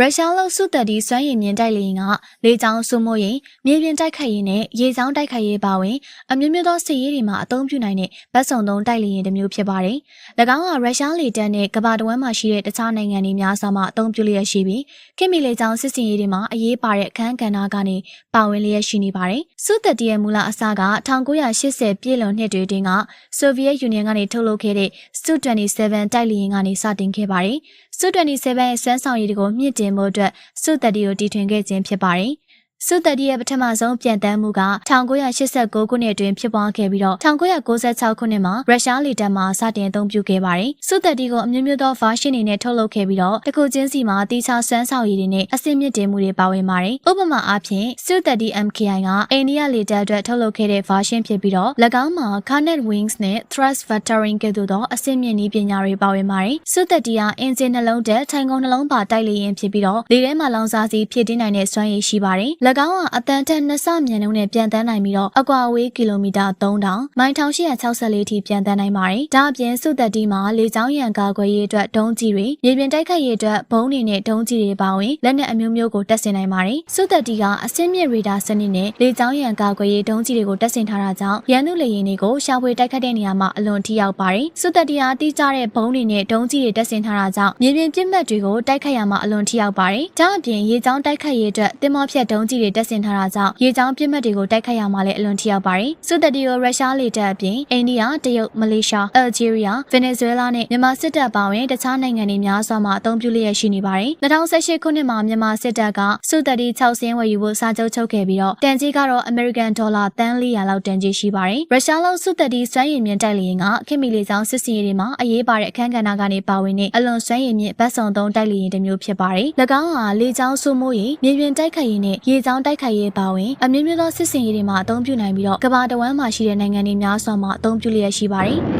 ရုရှားလို့စုသက်ဒီစွမ်းရည်မြင့်တိုက်လေရင်ကလေကြောင်းစုမိုးရင်မြေပြင်တိုက်ခိုက်ရေးနဲ့ရေကြောင်းတိုက်ခိုက်ရေးပါဝင်အမျိုးမျိုးသောစစ်ရေးတွေမှာအသုံးပြုနိုင်တဲ့ဗတ်စုံသုံးတိုက်လေရင်တစ်မျိုးဖြစ်ပါတယ်။၎င်းကရုရှားလေတပ်နဲ့ကမ္ဘာတဝန်းမှာရှိတဲ့တခြားနိုင်ငံတွေများစွာမှအသုံးပြုလျက်ရှိပြီးခင်မီလေကြောင်းစစ်စင်ရေးတွေမှာအရေးပါတဲ့အခန်းကဏ္ဍကနေပါဝင်လျက်ရှိနေပါတယ်။စုသက်ဒီရဲ့မူလအစက1980ပြည့်လွန်နှစ်တွေတွင်ကဆိုဗီယက်ယူနီယံကနေထုတ်လုပ်ခဲ့တဲ့ Su-27 တိုက်လေရင်ကနေစတင်ခဲ့ပါတယ်။ Su-27 ရဲ့စွမ်းဆောင်ရည်တွေကိုမြင့်တင်မှုအတွက်စုသက်ဒီကိုတည်ထွင်ခဲ့ခြင်းဖြစ်ပါတယ်။ စုသက်ဒီရဲ့ပထမဆုံးပြန်တမ်းမှုက1989ခုနှစ်အတွင်းဖြစ်ပွားခဲ့ပြီးတော့1996ခုနှစ်မှာရုရှားလေတပ်မှစတင်အသုံးပြုခဲ့ပါတယ်။စုသက်ဒီကိုအမျိုးမျိုးသော version တွေနဲ့ထုတ်လုပ်ခဲ့ပြီးတော့တစ်ခုချင်းစီမှာတီချာစွမ်းဆောင်ရည်တွေနဲ့အဆင့်မြင့်တင်မှုတွေပါဝင်ပါတယ်။ဥပမာအားဖြင့်စုသက်ဒီ MKI ကအိန္ဒိယလေတပ်အတွက်ထုတ်လုပ်ခဲ့တဲ့ version ဖြစ်ပြီးတော့၎င်းမှာ Carnet Wings နဲ့ Thrust Vectoring ကဲ့သို့သောအဆင့်မြင့်နည်းပညာတွေပါဝင်ပါတယ်။စုသက်ဒီကအင်ဂျင်နှလုံးတက်ထိုင်ကုန်နှလုံးပါတိုက်လေရင်ဖြစ်ပြီးတော့လေထဲမှာလောင်စာစီဖြစ်တင်းနိုင်တဲ့စွမ်းရည်ရှိပါတယ်။၎င်းကအတန်တက်နှစ်ဆမြန်နှုန်းနဲ့ပြန်တန်းနိုင်ပြီးတော့အကွာအဝေးကီလိုမီတာ3000မိုင်1864ထိပြန်တန်းနိုင်ပါတယ်။ဒါအပြင်စုသက်တီမှာလေကြောင်းရန်ကာကွယ်ရေးအတွက်ဒုံးကြီးတွေမြေပြင်တိုက်ခိုက်ရေးအတွက်ဘုံးတွေနဲ့ဒုံးကြီးတွေပါဝင်လက်နက်အမျိုးမျိုးကိုတပ်ဆင်နိုင်ပါတယ်။စုသက်တီကအစင်းမြင့်ရေဒါစနစ်နဲ့လေကြောင်းရန်ကာကွယ်ရေးဒုံးကြီးတွေကိုတပ်ဆင်ထားတာကြောင့်ရန်သူလေယာဉ်တွေကိုရှာဖွေတိုက်ခတ်တဲ့နေရာမှာအလွန်ထိရောက်ပါတယ်။စုသက်တီဟာတိကျတဲ့ဘုံးတွေနဲ့ဒုံးကြီးတွေတပ်ဆင်ထားတာကြောင့်မြေပြင်ပြစ်မှတ်တွေကိုတိုက်ခတ်ရမှာအလွန်ထိရောက်ပါတယ်။ဒါအပြင်ရေကြောင်းတိုက်ခတ်ရေးအတွက်တင်မောဖြတ်ဒုံးကြီးတွေတပ်ဆင်ထားတာကြောင့်ရေကြောင်းပြစ်မှတ်တွေကိုတိုက်ခိုက်ရမှာလည်းအလွန်ထိရောက်ပါတယ်။စစ်တပ်တီကိုရုရှားလေတပ်အပြင်အိန္ဒိယ၊တရုတ်၊မလေးရှား၊အယ်ဂျီးရီးယား၊ဗင်နီဇွဲလားနဲ့မြန်မာစစ်တပ်ပါဝင်တခြားနိုင်ငံတွေများစွာမှာအသုံးပြုလျက်ရှိနေပါတယ်။2018ခုနှစ်မှာမြန်မာစစ်တပ်ကစစ်တပ်တီ6စင်းဝယ်ယူဖို့စာချုပ်ချုပ်ခဲ့ပြီးတော့တန်ကြီးကတော့ American Dollar တန်400လောက်တန်ကြီးရှိပါတယ်။ရုရှားလုံးစစ်တပ်တီစွမ်းရည်မြင့်တိုက်လေရင်ကခင်မီလေကြောင်းစစ်စင်ရေးတွေမှာအရေးပါတဲ့အခန်းကဏ္ဍကနေပါဝင်တဲ့အလွန်စွမ်းရည်မြင့်ဗတ်စုံသုံးတိုက်လေရင်တစ်မျိုးဖြစ်ပါတယ်။၎င်းဟာလေကြောင်းစိုးမိုးရေးမြေပြင်တိုက်ခိုက်ရေးနဲ့ရေကြောင်းတိုက်ခိုက်ရေးပါဝင်အမျိုးမျိုးသောစစ်စင်ရေးတွေမှာအသုံးပြုနိုင်ပြီးတော့ကမ္ဘာတဝန်းမှာရှိတဲ့နိုင်ငံတွေများစွာမှာအသုံးပြုလျက်ရှိပါတယ်။